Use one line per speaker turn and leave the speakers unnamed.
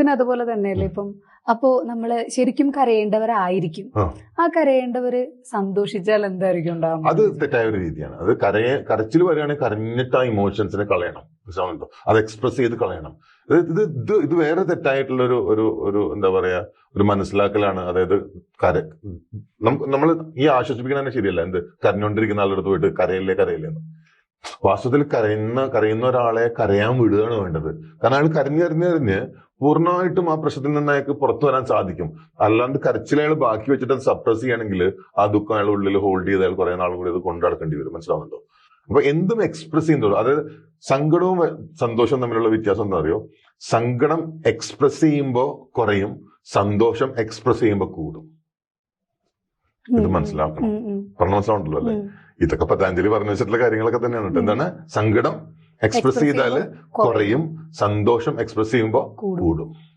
പിന്നെ അതുപോലെ തന്നെയല്ലേ ഇപ്പം? അപ്പോ നമ്മൾ ശരിക്കും കരയേണ്ടവരായിരിക്കും.
ആ.
കരയേണ്ടവര് സന്തോഷിച്ചാൽ എന്തായിരിക്കും ഉണ്ടാവും
അത് തെറ്റായ ഒരു രീതിയാണ്. അത് കരയെ കരച്ചിൽ വരികയാണെങ്കിൽ കരഞ്ഞിട്ട് ആ ഇമോഷൻസിനെ കളയണം. അത് എക്സ്പ്രസ് ചെയ്ത് കളയണം. ഇത് ഇത് ഇത് വേറെ തെറ്റായിട്ടുള്ള ഒരു ഒരു ഒരു എന്താ പറയാ ഒരു മനസ്സിലാക്കലാണ്. അതായത് കര നമുക്ക് നമ്മൾ ഈ ആശ്വസിപ്പിക്കുന്ന തന്നെ ശരിയല്ല. എന്ത്? കരഞ്ഞോണ്ടിരിക്കുന്ന ആളുടെ അടുത്ത് പോയിട്ട് കരയില്ലേ കരയില്ലേ എന്ന്. വാസ്തവത്തിൽ കരയുന്ന കരയുന്ന ഒരാളെ കരയാൻ വിടുകയാണ് വേണ്ടത്. കാരണം അയാൾ കരഞ്ഞ് കരഞ്ഞ് കരഞ്ഞ് പൂർണമായിട്ടും ആ പ്രശ്നത്തിൽ നിന്ന് അയാൾക്ക് പുറത്തു വരാൻ സാധിക്കും. അല്ലാണ്ട് കരച്ചിൽ അയാൾ ബാക്കി വെച്ചിട്ട് അത് സപ്രസ് ചെയ്യണമെങ്കിൽ ആ ദുഃഖം അയാൾ ഉള്ളിൽ ഹോൾഡ് ചെയ്ത് അയാൾ കുറെ നാൾ കൂടി അത് കൊണ്ടു നടക്കേണ്ടി വരും. മനസ്സിലാവുന്നുണ്ടോ? അപ്പൊ എന്തും എക്സ്പ്രസ് ചെയ്യുന്നുള്ളൂ അതായത് സങ്കടവും സന്തോഷവും തമ്മിലുള്ള വ്യത്യാസം എന്താ അറിയോ? സങ്കടം എക്സ്പ്രസ് ചെയ്യുമ്പോൾ കുറയും സന്തോഷം എക്സ്പ്രസ് ചെയ്യുമ്പോൾ കൂടും. ഇത് മനസ്സിലാക്കണം. പറഞ്ഞ മനസ്സിലാവുണ്ടല്ലോ അല്ലെ? ഇതൊക്കെ പതാഞ്ജലി പറഞ്ഞു വെച്ചിട്ടുള്ള കാര്യങ്ങളൊക്കെ തന്നെയാണ്. എന്താണ്? സങ്കടം എക്സ്പ്രസ് ചെയ്താൽ
ചെയ്താൽ
കുറയും. സന്തോഷം എക്സ്പ്രസ് ചെയ്യുമ്പോൾ കൂടും.